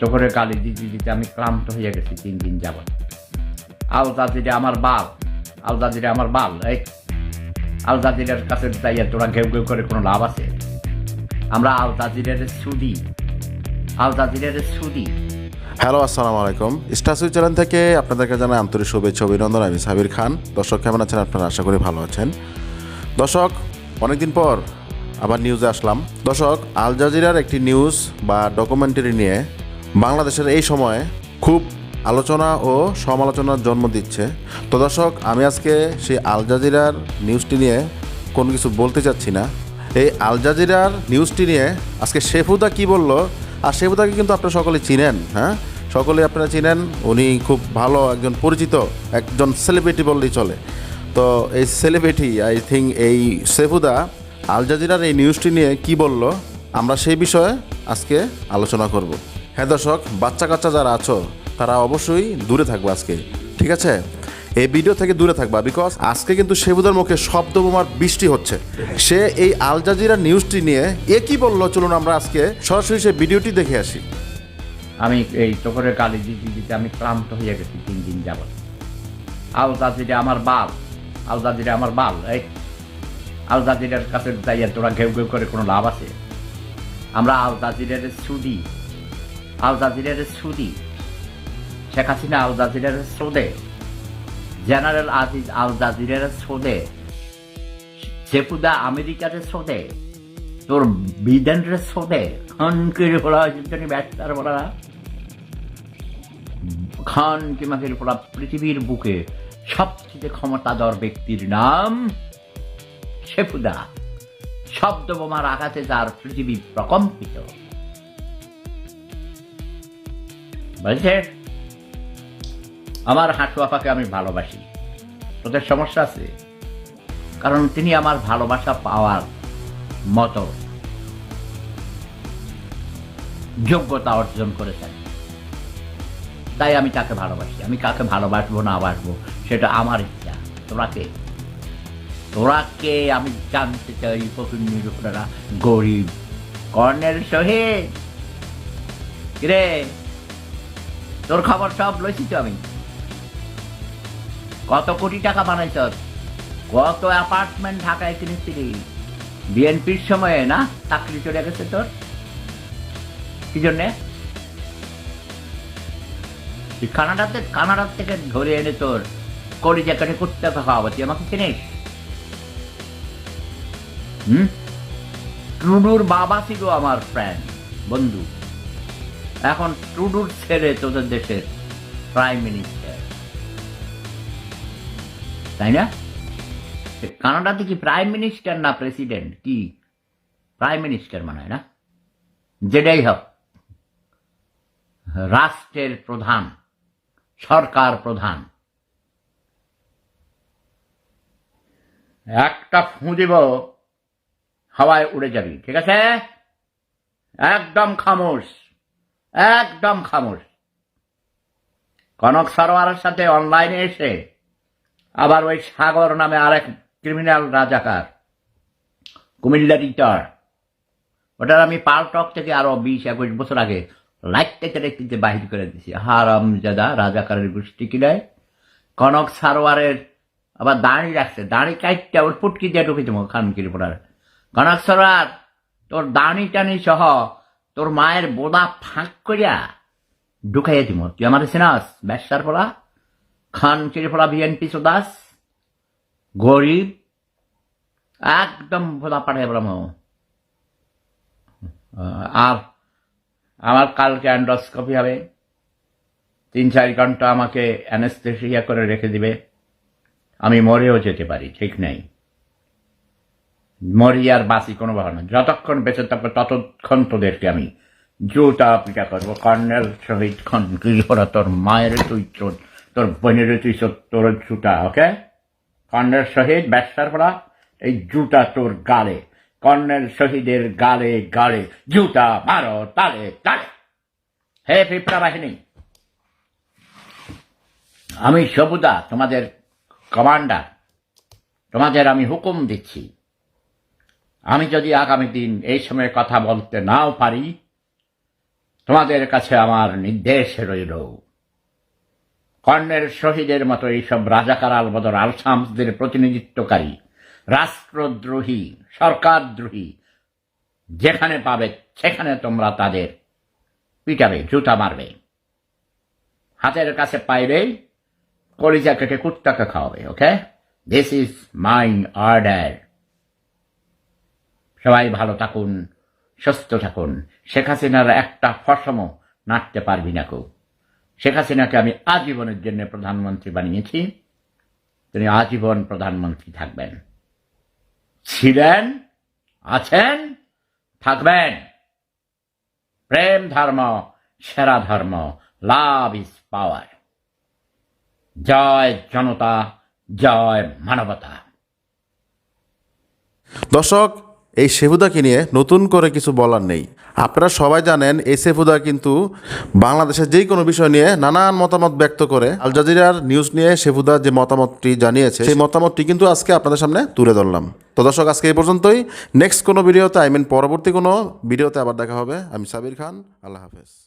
তো করে গালি দিতে দিতে আমি ক্লান্ত হয়ে গেছি তিন দিন যাবত আল জাজিরে আমার বাল, আল জাজিরে আমার বাল, এই। আল জাজিরের কাছে যাইয়া তোরা ঘেউ ঘেউ করে কোনো লাভ আছে? আমরা আল জাজিরের সুদি। আল জাজিরের সুদি। হ্যালো, আসসালামু আলাইকুম। স্টাসুই চ্যানেল থেকে আপনাদেরকে জানাই আন্তরিক শুভেচ্ছা, অভিনন্দন। আমি সাবির খান। দর্শক কেমন আছেন আপনারা? আশা করি ভালো আছেন। দর্শক, অনেকদিন পর আবার নিউজে আসলাম। দর্শক, আল জাজিরার একটি নিউজ বা ডকুমেন্টারি নিয়ে বাংলাদেশের এই সময়ে খুব আলোচনা ও সমালোচনার জন্ম দিচ্ছে। তো দর্শক, আমি আজকে সেই আল জাজিরার নিউজটি নিয়ে কোনো কিছু বলতে চাচ্ছি না। এই আল জাজিরার নিউজটি নিয়ে আজকে শেফুদা কি বলল? আর শেফুদাকে কিন্তু আপনারা সকলে চিনেন হ্যাঁ? সকলে আপনারা চিনেন, উনি খুব ভালো একজন পরিচিত, একজন সেলিব্রিটি বললেই চলে। তো এই সেলিব্রিটি আই থিঙ্ক এই শেফুদা আল জাজিরার এই নিউজটি নিয়ে কি বলল? আমরা সেই বিষয়ে আজকে আলোচনা করব। হ্যাঁ দর্শক, বাচ্চা কাচ্চা যারা আছো, তারা অবশ্যই দূরে থাকবে আজকে, ঠিক আছে? এই ভিডিও থেকে দূরে থাকবা বিকজ আজকে কিন্তু শেবুদার মুখে শব্দ বোমার বৃষ্টি হচ্ছে। সে এই আল জাজিরা নিউজটি নিয়ে এ কি বলল, চলুন আমরা আজকে সরাসরি সে ভিডিওটি দেখে আসি। আমি এই তো করে গালি দিতে দিতে আমি ক্লান্ত হয়ে গেছি তিন দিন যাবত আল জাজিরে আমার বাল, আল জাজিরে আমার বাল, এই আল জাজিরের কাছে যাইয়া তোরা ঘেউ ঘেউ করে কোনো লাভ আছে? আমরা আল জাজিরের সুদি। আল জাজিরের সুদি। শেখ হাসিনা আল জাজিরের সোদে। জেনারেল আজিজ আল জাজিরের সোদে। সেপুদা আমেরিকার সোদে। তোর বিদেনের সোদে। খান কিরে বলা জানি ব্যস্তার বলা। খান কিংবা কিরে বলা পৃথিবীর বুকে সবচেয়ে ক্ষমতাধর ব্যক্তির নাম সেপুদা শব্দ বোমার আঘাতে যার পৃথিবী প্রকম্পিত। বলছে, আমার হাঁটু আপাকে আমি ভালোবাসি। তোদের সমস্যা আছে? কারণ তিনি আমার ভালোবাসা পাওয়ার মতো যোগ্যতা অর্জন করেছেন। তাই আমি তাকে ভালোবাসি। আমি কাকে ভালোবাসবো না বাসবো সেটা আমার ইচ্ছা। তোরা কে? তোরা কে? আমি জানতে চাই প্রফুল্লির উপরা গরিব। কর্নেল শহীদ! রে তোর খবর সব লইছি তো আমি। কত কোটি টাকা বানাইছ? কত অ্যাপার্টমেন্ট ঢাকায় কিনেছিলি? বিএনপির সময়ে, না? চাকরি চলে গেছে তোর? কি জন্যে? কানাডাতে, কানাডার থেকে ধরে এনে তোর করি জ্যাকেটে করতে খাওয়াবো। তুই আমাকে চিনিস? হুম? ট্রুডুর বাবা ছিল আমার ফ্রেন্ড বন্ধু। এখন ট্রুডুর ছেড়ে তোদের দেশের প্রাইম মিনিস্টার তাই না? কানাডাতে কি প্রাইম মিনিস্টার না প্রেসিডেন্ট কি? প্রাইম মিনিস্টার মানে না? যেটাই হোক, রাষ্ট্রের প্রধান, সরকার প্রধান। একটা ফুঁ দিব হাওয়ায় উড়ে যাবি, ঠিক আছে? একদম খামোশ। একদম খামোশ। কনক সরোয়ারের সাথে অনলাইনে এসে আবার ওই সাগর নামে আরেক ক্রিমিনাল রাজাকার, কুমিল্লা রিটার ওটার আমি পালটক থেকে আরও বিশ একুশ বছর আগে লাইটতে দেখতে বাহির করে দিছি হারাম জাদা রাজাকারের গোষ্ঠী কিনায় কনক সারোয়ারের আবার দাঁড়ি রাখছে। দাঁড়ি কাইটটা ওর পুটকি দিয়ে ঢুকে দেবো, খানকির পড়ার কনক সারোয়ার, তোর দাঁড়ি টানি সহ তোর মায়ের বোদা ফাঁক করিয়া ঢুকাইয়া দিব তুই আমার সিনাস ব্যবসার পড়া খান চিরিফলা বিএনপি সুদাস? গরিব? একদম ভোলা পাঠাই বললাম আর আমার কালকে অ্যান্ডোস্কোপি হবে। তিন চার ঘণ্টা আমাকে অ্যানেস্থেসিয়া করে রেখে দিবে। আমি মরেও যেতে পারি, ঠিক নেই। মরি আর বাসি কোনো ব্যাপার না। যতক্ষণ বেঁচে থাকবে, ততক্ষণ তোদেরকে আমি জুতা পিটা করব। কর্নেল শহীদ খান ওরা তোর মায়ের তুই চোর, তোর বোনের তুই চোর, তোর জুতা ওকে কর্নেল শহীদ ব্যবসার পড়া এই জুতা তোর গালে। কর্নেল শহীদের গালে গালে, জুতা মারো তালে তালে। হে পিপড়া বাহিনী, আমি সবুদা, তোমাদের কমান্ডার, তোমাদের আমি হুকুম দিচ্ছি। আমি যদি আগামী দিন এই সময় কথা বলতে নাও পারি, তোমাদের কাছে আমার নির্দেশ রইল। কর্ণের শহীদের মতো এইসব রাজাকার আলবদর আলসামসদের প্রতিনিধিত্বকারী, রাষ্ট্রদ্রোহী, সরকারদ্রোহী, যেখানে পাবে সেখানে তোমরা তাদের পিটাবে, জুতা মারবে। হাতের কাছে পাইবেই কলিজা কেটে কুত্তাকে খাওয়াবে, okay? This is mine order সবাই ভালো থাকুন, সুস্থ থাকুন। শেখ হাসিনার একটা ফসমও নাড়তে পারবি না কেউ। শেখ হাসিনাকে আমি আজীবনের জন্য প্রধানমন্ত্রী বানিয়েছি। তিনি আজীবন প্রধানমন্ত্রী থাকবেন। ছিলেন, আছেন, থাকবেন। প্রেম ধর্ম, সেরা ধর্ম, লাভ ইজ পাওয়ার। জয় জনতা, জয় মানবতা। দর্শক এই সেফুদাকে নিয়ে নতুন করে কিছু বলার নেই। আপনারা সবাই জানেন এই সেফুদা কিন্তু বাংলাদেশের যে কোনো বিষয় নিয়ে নানান মতামত ব্যক্ত করে আল জাজিরার নিউজ নিয়ে সেফুদা যে মতামতটি জানিয়েছে, সেই মতামতটি কিন্তু আজকে আপনাদের সামনে তুলে ধরলাম। তো দর্শক, আজকে এই পর্যন্তই। নেক্সট কোনো ভিডিওতে আই মিন পরবর্তী কোনো ভিডিওতে আবার দেখা হবে। আমি সাবির খান, আল্লাহ হাফেজ।